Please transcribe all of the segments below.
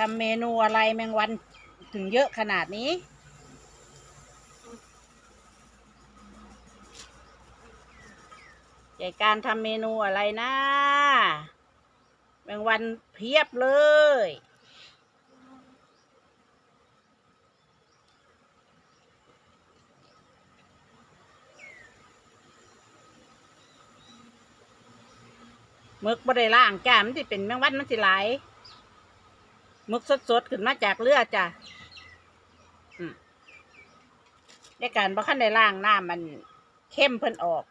ทำเมนูอะไรแมงวันถึงเยอะขนาดนี้ ใหญ่การทำเมนูอะไรนะแมงวันเพียบเลยมึกบ่ได้ล่างจ้ามันสิเป็นแมงวันมันสิไหลาย มึกสดๆ ขึ้นมาจากเรือจ้ะอืมในการบ่คันได้ล่างน้ำมันเข้มเพิ่นออก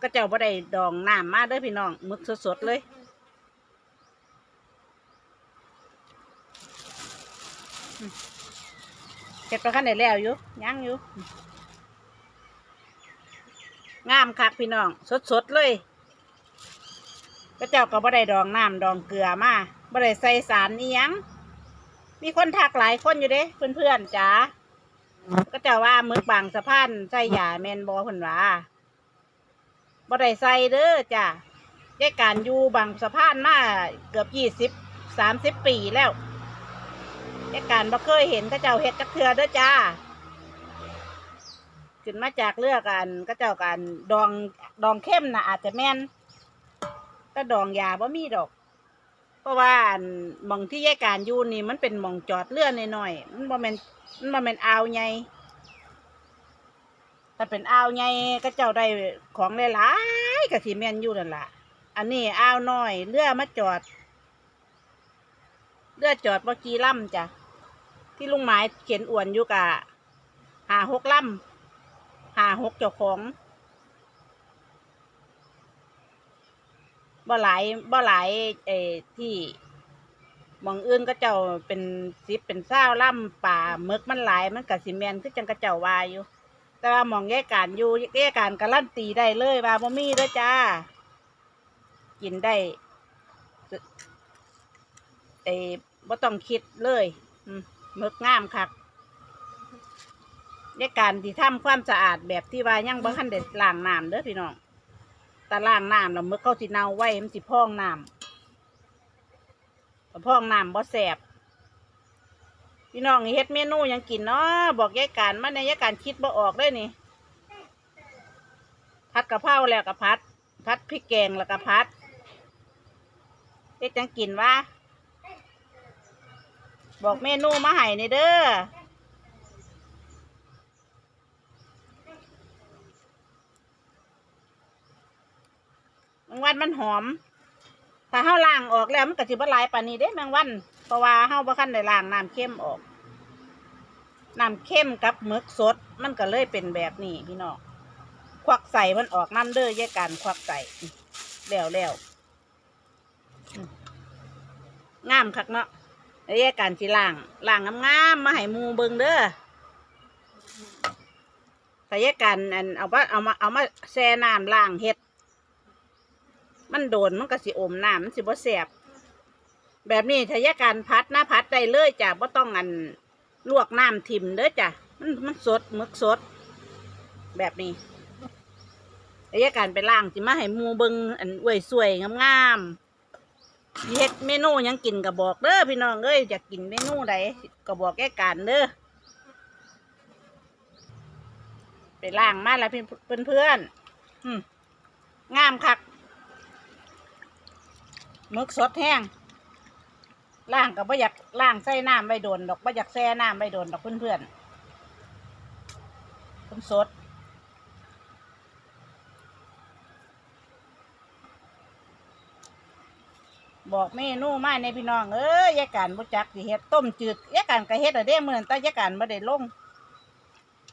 ก็เจ้าบ่ได้ดองน้ำมาเด้อพี่น้องมึกสดๆ เลยเก็บบ่คันได้แล้วอยู่ยังอยู่ งามคักพี่น้อง สดๆ เลยก็เจ้าก็บ่ได้ดองน้ำดองเกลือมา บ่ได้ใส่สารนี่ยัง มีคนทักหลายคนอยู่เด้ เพื่อนๆจ๋าก็จ้าว่ามึกบางสะพานใส่ยาแมนบอเพิ่นว่าบ่ได้ใส่เด้อจ้ะได้การอยู่บางสะพานมาเกือบยี่สิบสามสิบปีแล้วได้การบ่เคยเห็นก็เจ้าเฮ็ดจักเทือเด้อจ้าขึ้นมาจากเลือกกันก็เจ้ากันดองดองเข้มนะอาจจะแม่นก็ดองยาบ่มีดอก เพราะว่าอันหมองที่แยกการอยู่นี่มันเป็นหมองจอดเรือหน่อยๆมันบ่แม่นมันบ่แม่นอ่าวใหญ่ถ้าเป็นอ่าวใหญ่ก็เจ้าได้ของหลายๆก็สิแม่นอยู่นั่นล่ะ อันนี้อ่าวน้อยเรือมาจอดเรือจอดบ่กี่ลำจ้ะที่ลุงหมายเขียนอวนอยู่กะหาหกลำหาหกเจ้าของ บ่หลายบ่หลายเอที่มองอื่นก็เจ้าเป็นสิบเป็นเศร้าล่ำป่าเมึกมันหลายมันกับสิแมนคือจังกระเจ้าว่าอยู่ แต่ว่าหมองแยกการอยู่แยกการการันตีได้เลยว่าบ่มีเด้อจ้า กินได้เอบ่ต้องคิดเลยอืมหมึกงามคักแยกการที่ทำความสะอาดแบบที่ว่ายังบ่ทันได้ล้างน้ำเด้อพี่น้อง ตาล่างน้ำแล้วมึกเข้าสิเนาไว้มันสิพองน้ำถ้าพองน้ำบ่แสบพี่น้องเฮ็ดเมนูยังกินเนาะบอกยายการมาในยายการคิดบ่ออกเลยนี่พัดกะเพราแล้วก็พัด พัดพริกแกงแล้วก็พัดเฮ็ดยังกินวะบอกเมนูมาให้ในเด้อ แมันหอม ถ้าเฮาล้างออกแล้วมันก็สิบ่หลายปานนี้เด้แมงวันเพราะว่าเฮาบ่คันได้ล้างน้ำเข้มออกน้ำเข้มกับหมึกสด มันก็เลยเป็นแบบนี้พี่น้องควักใส่มันออกน้ำเด้อแยกกันควักใส่แล้วแล้วงามคักเนาะแล้แยกกันสิล้างล้างงามๆมาให้มูเบิงเด้อแต่แยกกันอันเอามาเอามาเอามาแช่น้ำล้างเฮ็ด มันโดนมันก็สิอมน้ำมันสิบ่แสบแบบนี้ถ้ายาการพัดหนะพัดได้เลยจ้ะบ่ต้องอันลวกน้ำทิมเด้อจ้ะมันมันสดหมึกสด แบบนี้ถ้ายาการไปล้างสิมาให้หมูเบิงอันอวยสวยงามๆสิเฮ็ดเมนูหยังกินก็บอกเด้อพี่น้องเอ้ยอยากกินเมนูใดก็บอกแก้การเด้อไปล้างมาแล้วเพื่อนเพื่อนงามคัก หมึกสดแห้งล่างกับบ่อยากล่างใส่น้ำใบโดนดอกบ่อยากแช่น้ำใบโดนดอกเพื่อนเพื่อนๆต้นสดบอกเมนูมาในพี่น้องเอ้ยยายการบ่จักสิเฮ็ดต้มจืดยายการก็เฮ็ดอะเด้มื้อนั้แต่ยายการบ่ได้ลง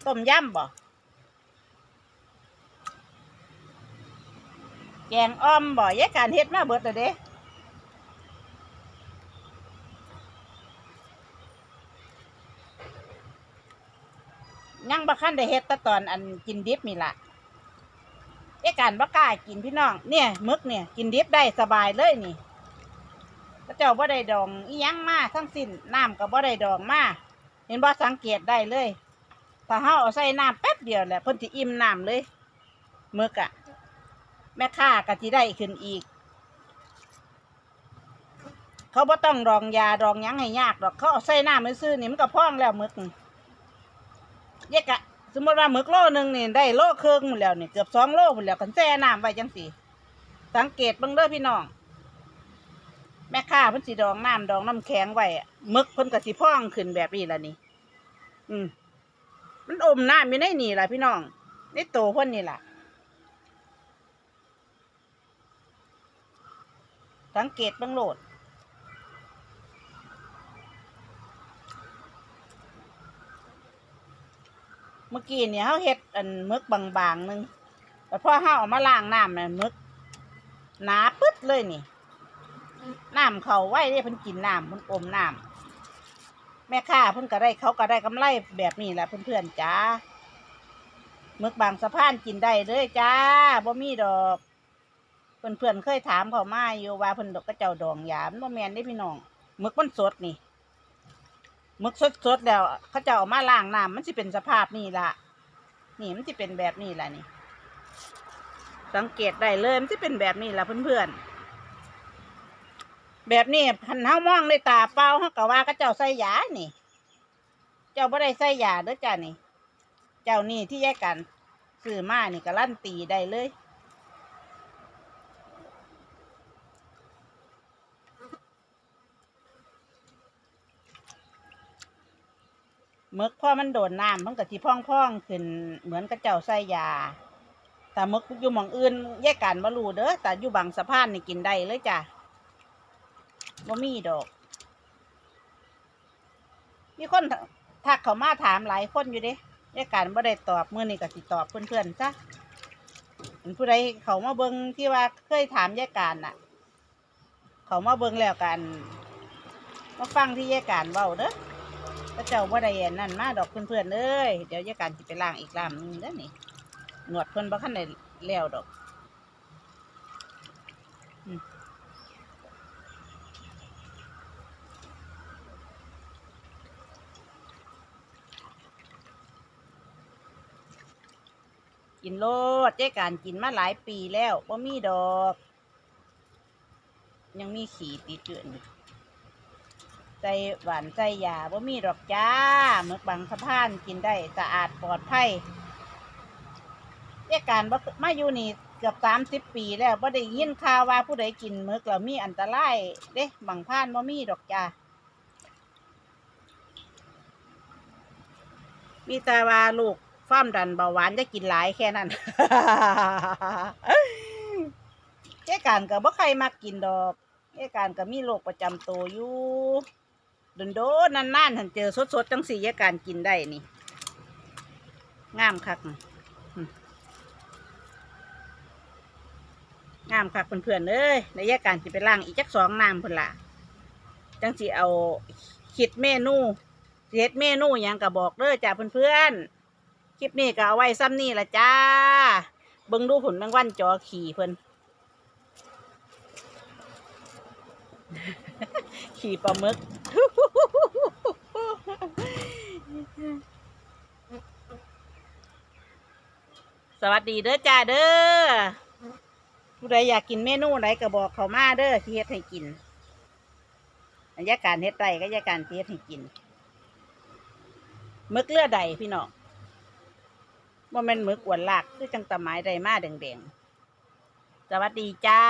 ต้มยำบ่แกงอ้อมบ่ยายการเฮ็ดมาเบิดอะเด้ ยังบ่คันได้เฮ็ดแต่ตอนอันกินดิบนี่ล่ะไอ้การบ่กล้ากินพี่น้อง เนี่ยมึกเนี่ย กินดิบได้สบายเลยนี่พระเจ้าบ่ได้ดองอียังมาทั้งสิ้นน้ำก็บ่ได้ดองมาเห็นบ่สังเกตได้เลยถ้าเฮาเอาใส่น้ำแป๊บเดียวแหละเพิ่นสิอิ่มน้ำเลยมึกอะแม่ค้าก็สิได้ขึ้นอีก เขาบ่ต้องดองยาดองยังให้ยากดอกเขาเอาใส่น้ำซื่อนี่มันก็พ่องแล้วมึก นี่แยกอะสมมติว่าหมึกโลหนึ่งนี่ได้โลครึ่งหมดแล้วนี่เกือบสองโลหมดแล้วกันแช่น้ำไว้จังสี่ สังเกตเบิ่งเด้อพี่น้อง แม่ค้าเพิ่นสิดองน้ำดองน้ำแข็งไว้อะหมึกเพิ่นก็สิพองขึ้นแบบนี้ละนี่อืมมันอมน้ำอยู่ในนี่ล่ะพี่น้องในโตเพิ่นนี่ล่ะ สังเกตเบิ่งโลด เมื่อกี้เนี่ยเขาเฮ็ดอันมึกบางๆหนึงแต่พอเขาเอามาล้างน้ำน่ะหมึกหนาปึ๊ดเลยนี่น้ำเขาไว้เด้เพิ่นกินน้ำเพิ่นอมน้ำแม่ค้าเพิ่นก็ได้เขาก็ได้กำไรแบบนี้แหละเพื่อนๆจ้ามึกบางสะพานกินได้เลยจ้าบ่มีดอกเพื่อนเพื่อนๆเคยถามเขามาอยู่ว่าเพิ่นดอกก็เจ้าดองยามบ่แม่นเด้พี่น้องมึกมันสดนี่ มึกสดสดๆแล้ว เขาจ้าเอามาล้างน้ำมันสิเป็นสภาพนี่ละนี่มันสิเป็นแบบนี้ละนี่ สังเกตได้เลยมันสิเป็นแบบนี้ล่ะเพื่อนๆ แบบนี้พันเฮามองด้ตาเปล่าเฮาก็ว่าเขาเจ้าใส่ยานี่ เจ้าบ่ได้ใส่ยาเด้อจ้านี่ เจ้านี่ที่แยกกันซื้อมานี่ก็ลั่นตีได้เลย หมึกพ่อมันโดนน้ำมันก็สิพ่องพ่องขึ้น เหมือนกับเจ้าใส่ยา แต่หมึกอยู่หมองอื่นแยกกันบ่รู้เด้อแต่อยู่บางสะพานนี่กินได้เลยจ้ะบ่มีดอก มีคนทักเขามาถามหลายคนอยู่เด้แยกกันบ่ได้ตอบเมื้อนี้ก็สิตอบเพื่อนๆจ้ะอันผู้ใดเขามาเบิงที่ว่าเคยถามแยกกันน่ะ เขามาเบิงแล้วกันมาฟังที่แยกกันเว้าเด้อ พระเจ้าว่าได้อันนั่นมาดอกเพื่อนๆเอ้ยเดี๋ยวยายการจะไปล้างอีกล้างหนึงเด้อนี่หนวดเพิ่อนบ่คันได้แล้วดอกอืมกินโลดเจ๊การกินมาหลายปีแล้วบ่มีดอก ยังมีขี่ติดอยู่นี่ ใจหวานใจยาบ่มีดอกจ้าหมึกบางสะพานกินได้สะอาดปลอดภัยเรียกการบ่มาอยู่นี่เกือบสามสิบปีแล้วบ่ได้ยินข่าวว่าผู้ใดกินหมึกแล้วมีอันตรายเด้บางพานบ่มีดอกจ้ามีแต่ว่าลูกฟ้ามดันเบาหวานจะกินหลายแค่นั้นเจ๊การก็บ่ใครมากินดอกเจ๊การก็มีโรคประจำตัวอยู่ โดนโดนนานๆถึงเจอสดๆจังสี่ยาการกินได้นี่งามคักงามคักเพื่อนๆเอ้ยในยาการสิไปล้างอีกจักสองน้ำเพิ่นละจังสิเอาคิดเมนูเฮ็ดเมนูหยังก็บอกเด้อจ้าเพื่อนๆคลิปนี้ก็เอาไว้ซ้ำนี่ละจ้าเบิ่งดูผลแมงวันจอขี่เพิ่นขี่ปลาหมึก สวัสดีเด้อจ้าเด้อผู้ใดอยากกินเมนูไหนก็บอกเขามาเด้อที่เฮ็ดให้กินอันยาการเฮ็ดไรก็ยาการเฮ็ดให้กินมึกเลือดใดพี่น้องว่ามันมึกอวนลากคือจังตะไม้ใดมาแดงๆสวัสดีจ้า